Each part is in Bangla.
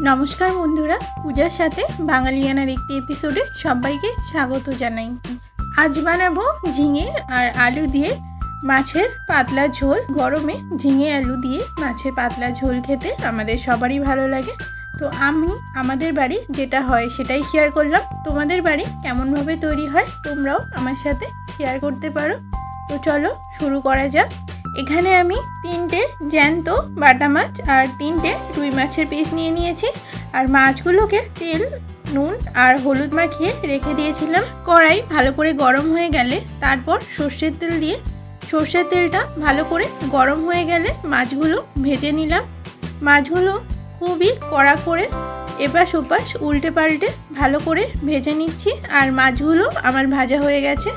নমস্কার বন্ধুরা, পূজার সাথে বাঙালিয়ানার একটি এপিসোডে সবাইকে স্বাগত জানাই। আজ বানাবো ঝিঙে আর আলু দিয়ে মাছের পাতলা ঝোল। গরমে ঝিঙে আলু দিয়ে মাছের পাতলা ঝোল খেতে আমাদের সবারই ভালো লাগে। তো আমি, আমাদের বাড়ি যেটা হয় সেটাই শেয়ার করলাম। তোমাদের বাড়ি কেমনভাবে তৈরি হয় তোমরাও আমার সাথে শেয়ার করতে পারো। তো চলো শুরু করা যাক। এখানে আমি তিনটে জ্যান্ত বাটা মাছ আর তিনটে রুই মাছের পিস নিয়ে নিয়েছি। আর মাছগুলোকে তেল, নুন আর হলুদ মাখিয়ে রেখে দিয়েছিলাম। কড়াই ভালো করে গরম হয়ে গেলে তারপর সর্ষের তেল দিয়ে, সর্ষের তেলটা ভালো করে গরম হয়ে গেলে মাছগুলো ভেজে নিলাম। মাছগুলো খুবই কড়া করে এপাশ ওপাশ উল্টে পাল্টে ভালো করে ভেজে নিচ্ছি। আর মাছগুলো আমার ভাজা হয়ে গেছে।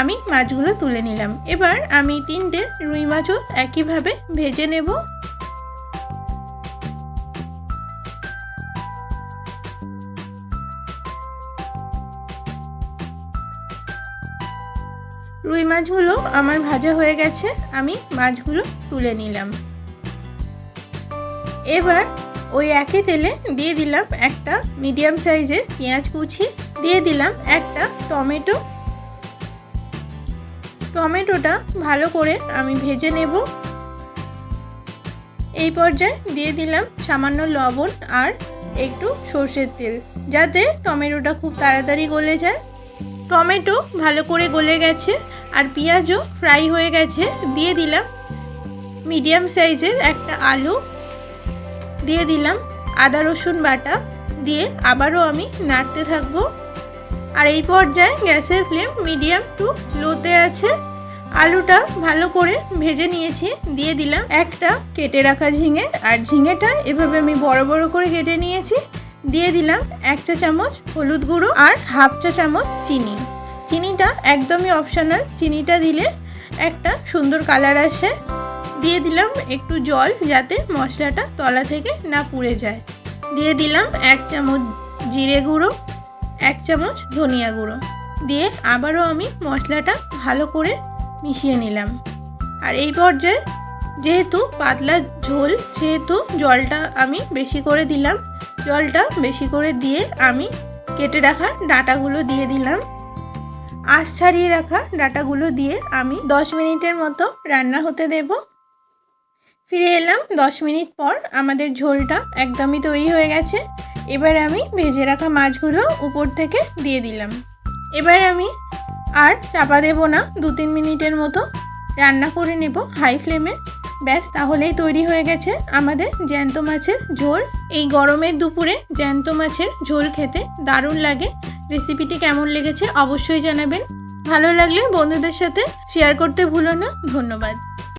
আমি মাছগুলো তুলে নিলাম। এবার আমি তিনটে রুই মাছও একইভাবে ভেজে নেব। রুই মাছগুলো আমার ভাজা হয়ে গেছে, আমি মাছগুলো তুলে নিলাম। এবার ওই একই তেলে দিয়ে দিলাম একটা মিডিয়াম সাইজের পেঁয়াজ কুচি, দিয়ে দিলাম একটা টমেটো টমেটোটা ভালো করে আমি ভেজে নেব। এই পর্যায়ে দিয়ে দিলাম সামান্য লবণ আর একটু সর্ষের তেল, যাতে টমেটোটা খুব তাড়াতাড়ি গলে যায়। টমেটো ভালো করে গলে গেছে আর পেঁয়াজও ফ্রাই হয়ে গেছে। দিয়ে দিলাম মিডিয়াম সাইজের একটা আলু। দিয়ে দিলাম আদা রসুন বাটা। দিয়ে আবারও আমি নাড়তে থাকব। আর এই পর্যায়ে গ্যাসের ফ্লেম মিডিয়াম টু লোতে আছে। আলুটা ভালো করে ভেজে নিয়েছি, দিয়ে দিলাম একটা কেটে রাখা ঝিঙে। আর ঝিঙেটা এভাবে আমি বড় বড় করে কেটে নিয়েছি, দিয়ে দিলাম এক চা চামচ হলুদ গুঁড়ো আর হাফ চা চামচ চিনি। চিনিটা একদমই অপশনাল চিনিটা দিলে একটা সুন্দর কালার আসে। দিয়ে দিলাম একটু জল যাতে মশলাটা তলা থেকে না পুড়ে যায়। দিয়ে দিলাম এক চামচ জিরে গুঁড়ো। এক চামচ ধনিয়া গুঁড়ো। দিয়ে আবারও আমি মশলাটা ভালো করে মিশিয়ে নিলাম। আর এই পর্যায়ে যেহেতু পাতলা ঝোল, সেহেতু জলটা আমি বেশি করে দিলাম। জলটা বেশি করে দিয়ে আমি কেটে রাখা ডাঁটাগুলো দিয়ে দিলাম। আঁশ ছাড়িয়ে রাখা ডাঁটাগুলো দিয়ে আমি দশ মিনিটের মতো রান্না হতে দেব। ফিরে এলাম দশ মিনিট পর আমাদের ঝোলটা একদমই তৈরি হয়ে গেছে। এবার আমি ভেজে রাখা মাছগুলো উপর থেকে দিয়ে দিলাম। এবার আমি আর চাপা দেব না, দু তিন মিনিটের মতো রান্না করে নেব হাই ফ্লেমে। ব্যাস, তাহলেই তৈরি হয়ে গেছে আমাদের জ্যান্ত মাছের ঝোল। এই গরমের দুপুরে জ্যান্ত মাছের ঝোল খেতে দারুণ লাগে। রেসিপিটি কেমন লেগেছে অবশ্যই জানাবেন। ভালো লাগলে বন্ধুদের সাথে শেয়ার করতে ভুলো না। ধন্যবাদ।